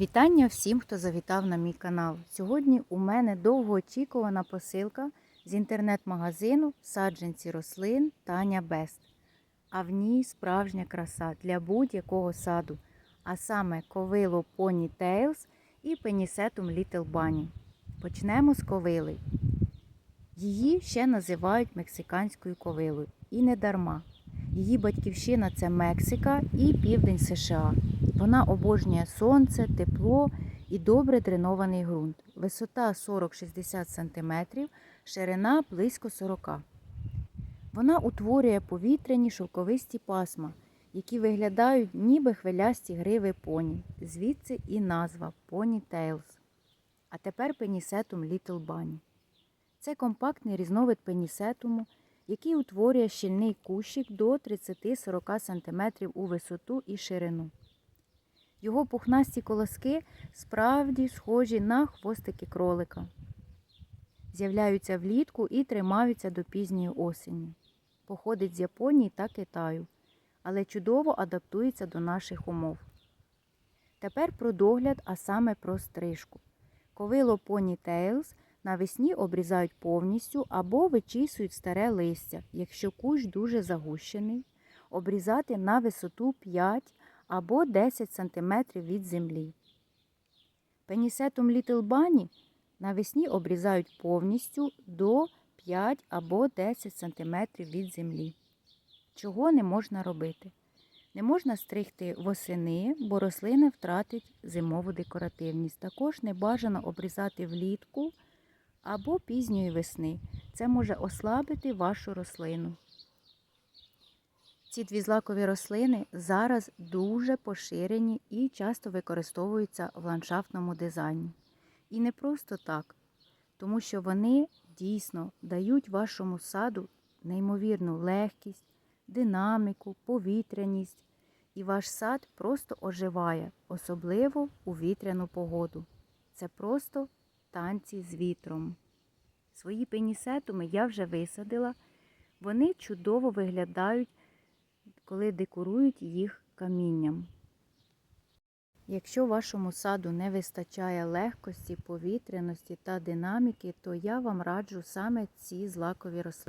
Вітання всім, хто завітав на мій канал. Сьогодні у мене довгоочікувана посилка з інтернет-магазину саджанці рослин Таня Бест. А в ній справжня краса для будь-якого саду, а саме ковило Pony Tails і Пенісетум Little Bunny. Почнемо з ковили. Її ще називають мексиканською ковилою. І не дарма. Її батьківщина це Мексика і південь США. Вона обожнює сонце, тепло і добре дренований ґрунт. Висота 40-60 см, ширина близько 40 Вона утворює повітряні шовковисті пасма, які виглядають ніби хвилясті гриви поні. Звідси і назва Pony Tails. А тепер пенісетум Little Bunny. Це компактний різновид пенісетуму, який утворює щільний кущик до 30-40 см у висоту і ширину. Його пухнасті колоски справді схожі на хвостики кролика. З'являються влітку і тримаються до пізньої осені. Походить з Японії та Китаю, але чудово адаптується до наших умов. Тепер про догляд, а саме про стрижку. Ковило Pony Tails навесні обрізають повністю або вичісують старе листя, якщо кущ дуже загущений, обрізати на висоту 5 або 10 см від землі. Пенісетум Little Bunny навесні обрізають повністю до 5 або 10 см від землі. Чого не можна робити? Не можна стригти восени, бо рослина втратить зимову декоративність. Також не бажано обрізати влітку або пізньої весни. Це може ослабити вашу рослину. Ці дві злакові рослини зараз дуже поширені і часто використовуються в ландшафтному дизайні. І не просто так, тому що вони дійсно дають вашому саду неймовірну легкість, динаміку, повітряність, і ваш сад просто оживає, особливо у вітряну погоду. Це просто танці з вітром. Свої пенісетуми я вже висадила. Вони чудово виглядають, коли декорують їх камінням. Якщо вашому саду не вистачає легкості, повітряності та динаміки, то я вам раджу саме ці злакові рослини.